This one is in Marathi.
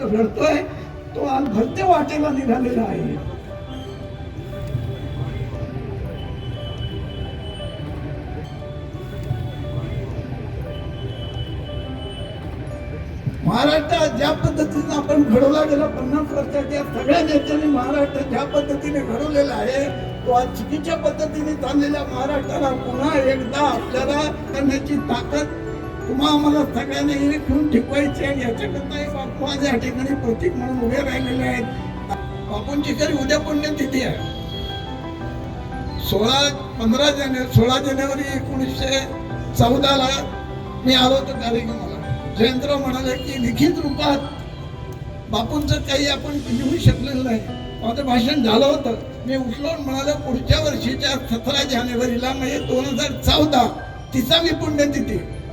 महाराष्ट्र घडतोय तो आज वाटेला निघालेला आहे. महाराष्ट्रात ज्या पद्धतीने आपण घडवला गेला पन्नास वर्षाच्या सगळ्या नेत्यांनी महाराष्ट्र ज्या पद्धतीने घडवलेला आहे तो आज चुकीच्या पद्धतीने चाललेल्या महाराष्ट्राला पुन्हा एकदा आपल्याला करण्याची ताकद तुम्हा आम्हाला सगळ्यांना घेऊन टिकवायची आहे. याच्याकरता एक बापू आज या ठिकाणी प्रतीक म्हणून उभे राहिलेले आहेत. बापूंची तरी उद्या पुण्यतिथी आहे. सोळा पंधरा जानेवारी सोळा जानेवारी एकोणीसशे चौदाला मी आलो होतो कार्यक्रमाला. जयंतराव म्हणाले की लिखित रूपात बापूंचं काही आपण लिहू शकलेलं नाही. माझं भाषण झालं होतं. मी उठलो म्हणालो पुढच्या वर्षीच्या सतरा जानेवारीला म्हणजे दोन हजार चौदा तिसावी पुण्यतिथी चारशे